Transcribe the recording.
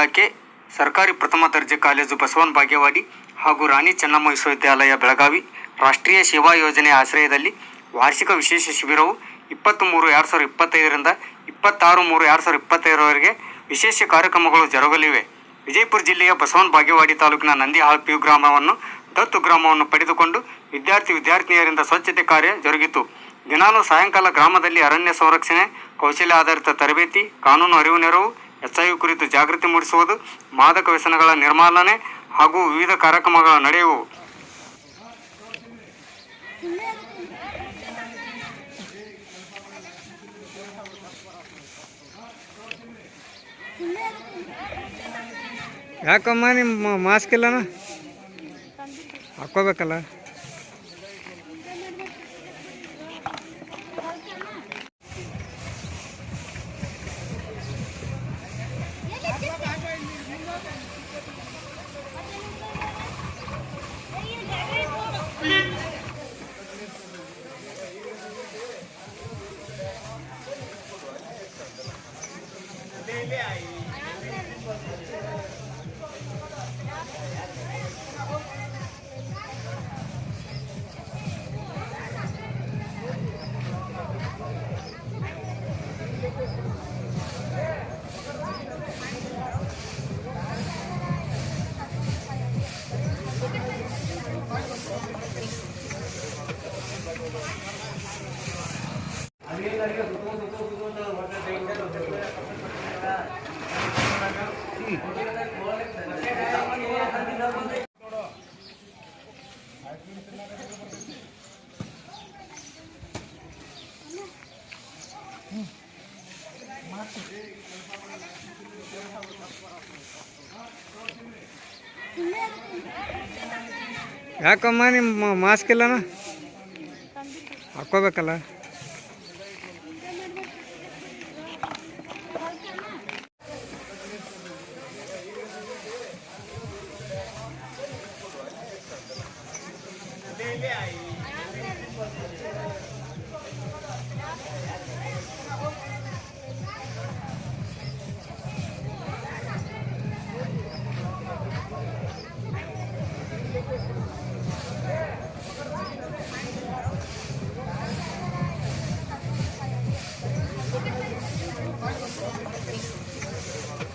ಇಲಾಖೆ ಸರ್ಕಾರಿ ಪ್ರಥಮ ದರ್ಜೆ ಕಾಲೇಜು ಬಸವನ ಭಾಗ್ಯವಾಡಿ ಹಾಗೂ ರಾಣಿ ಚೆನ್ನಮ್ಮ ವಿಶ್ವವಿದ್ಯಾಲಯ ಬೆಳಗಾವಿ ರಾಷ್ಟ್ರೀಯ ಸೇವಾ ಯೋಜನೆ ಆಶ್ರಯದಲ್ಲಿ ವಾರ್ಷಿಕ ವಿಶೇಷ ಶಿಬಿರವು ಇಪ್ಪತ್ತು ಮೂರು ಎರಡು ಸಾವಿರದ ಇಪ್ಪತ್ತೈದರಿಂದ ಇಪ್ಪತ್ತಾರು ಮೂರು ಎರಡು ಸಾವಿರದ ಇಪ್ಪತ್ತೈದರವರೆಗೆ ವಿಶೇಷ ಕಾರ್ಯಕ್ರಮಗಳು ಜರುಗಲಿವೆ. ವಿಜಯಪುರ ಜಿಲ್ಲೆಯ ಬಸವನ್ ಭಾಗ್ಯವಾಡಿ ತಾಲೂಕಿನ ನಂದಿಹಾಳ್ ಪಿಯು ಗ್ರಾಮವನ್ನು ದತ್ತು ಗ್ರಾಮವನ್ನು ಪಡೆದುಕೊಂಡು ವಿದ್ಯಾರ್ಥಿ ವಿದ್ಯಾರ್ಥಿನಿಯರಿಂದ ಸ್ವಚ್ಛತೆ ಕಾರ್ಯ ಜರುಗಿತು. ದಿನಾಲು ಸಾಯಂಕಾಲ ಗ್ರಾಮದಲ್ಲಿ ಅರಣ್ಯ ಸಂರಕ್ಷಣೆ ಕೌಶಲ್ಯ ಆಧಾರಿತ ತರಬೇತಿ, ಕಾನೂನು ಅರಿವು ನೆರವು ಎಚ್ಐವಿ ಕುರಿತು ಜಾಗೃತಿ ಮೂಡಿಸುವುದು, ಮಾದಕ ವ್ಯಸನಗಳ ನಿರ್ಮಾಲನೆ ಹಾಗೂ ವಿವಿಧ ಕಾರ್ಯಕ್ರಮಗಳ ನಡೆಯುವು ಯಾಕಮ್ಮ ನಿಮ್ಮ ಮಾಸ್ಕ್ ಇಲ್ಲನ? ಹಾಕ್ಕೋಬೇಕಲ್ಲ ಯಾಕಮ್ಮ ನಿಮ್ಮ ಮಾಸ್ಕ್ ಇಲ್ಲನ ಹಾಕ್ಕೋಬೇಕಲ್ಲ? reais.